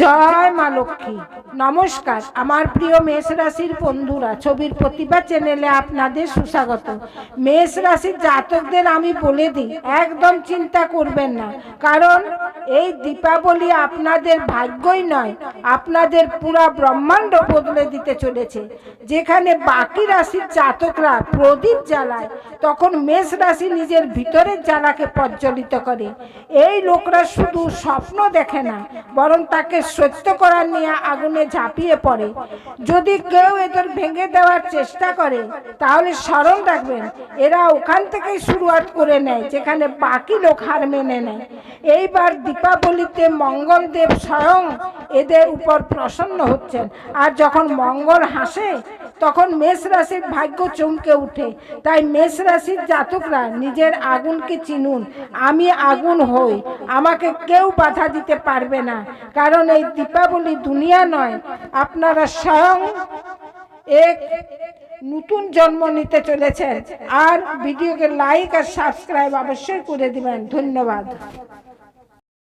জয় মা লক্ষ্মী। নমস্কার, আমার প্রিয় মেষ রাশির বন্ধুরা, ছবির প্রতিভা চ্যানেলে আপনাদের সুস্বাগত। মেষ রাশির জাতকদের আমি বলে দিই, একদম চিন্তা করবেন না, কারণ এই দীপাবলি আপনাদের ভাগ্যই নয়, আপনাদের পুরা ব্রহ্মাণ্ড বদলে দিতে চলেছে। যেখানে বাকি রাশির জাতকরা প্রদীপ জ্বালায়, তখন মেষ রাশি নিজের ভিতরের জ্বালাকে প্রজ্বলিত করে। এই লোকরা শুধু স্বপ্ন দেখে না, বরং তাকে সত্য করার নিয়ে আগুনে ঝাঁপিয়ে পড়ে। যদি কেউ এদের ভেঙে দেওয়ার চেষ্টা করে, তাহলে স্মরণ রাখবেন, এরা ওখান থেকেই শুরুয়াত করে নেয়, যেখানে বাকি লোক হার মেনে নেয়। এইবার দীপাবলিতে মঙ্গলদেব স্বয়ং এদের উপর প্রসন্ন হচ্ছেন। আর যখন মঙ্গল হাসে তখন মেষ রাশির ভাগ্য চমকে উঠে। তাই মেষ রাশির জাতকরা নিজের আগুনকে চিনুন। আমি আগুন হই, আমাকে কেউ বাধা দিতে পারবে না। কারণ এই দীপাবলি দুনিয়া নয়, আপনারা স্বয়ং এক নতুন জন্ম নিতে চলেছেন। আর ভিডিওকে লাইক আর সাবস্ক্রাইব অবশ্যই করে দিবেন। ধন্যবাদ।